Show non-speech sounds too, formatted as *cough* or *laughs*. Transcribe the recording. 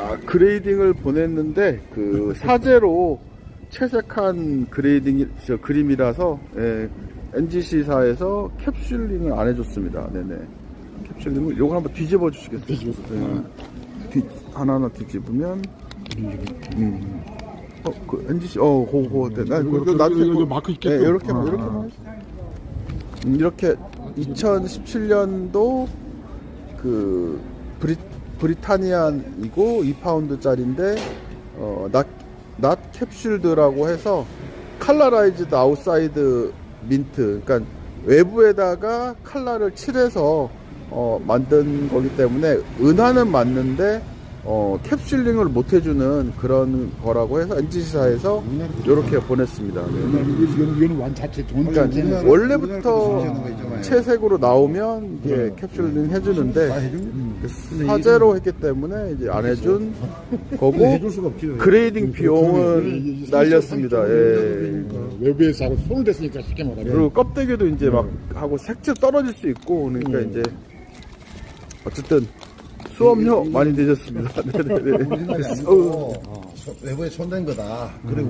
아, 그레이딩을 보냈는데 그 사제로 채색한 그레이딩 저 그림이라서 예, NGC사에서 캡슐링을 안 해줬습니다. 네네. 캡슐링을 요거 한번 뒤집어 주시겠어요? 뒤집어서. 네. 뒤 하나하나 뒤집으면 음. 어, 그 NGC 어, 그거 네. 나 이거, 그거 이거, 나중에 이거 그- 마크 있겠죠? 네, 이렇게 아. 이렇게 음, 이렇게 2017년도 그 브리 브리타니안이고 2파운드짜리인데 어, 낫, 낫 캡슐드라고 해서 칼라라이즈드 아웃사이드 민트 그러니까 외부에다가 칼라를 칠해서 어, 만든 거기 때문에 은하는 맞는데 어, 캡슐링을 못 해주는 그런 거라고 해서 NGC사에서 이렇게 보냈습니다. 네. 이거는, 이거는 완 자체 돈 그러니까 원래부터 채색으로 나오면 이게 캡슐링 해주는데 사제로 했기 때문에 이제 안 해준 *laughs* 거고 없지. 그레이딩 비용은 날렸습니다. 예. 외부에서 하고 손을 댔으니까 쉽게 말하면. 그리고 껍데기도 이제 막 하고 색채 떨어질 수 있고 그러니까 음. 이제 어쨌든 수업료 많이 내셨습니다. 네네네. 우리나라 아니고 어, 외부에 손댄 거다. 그리고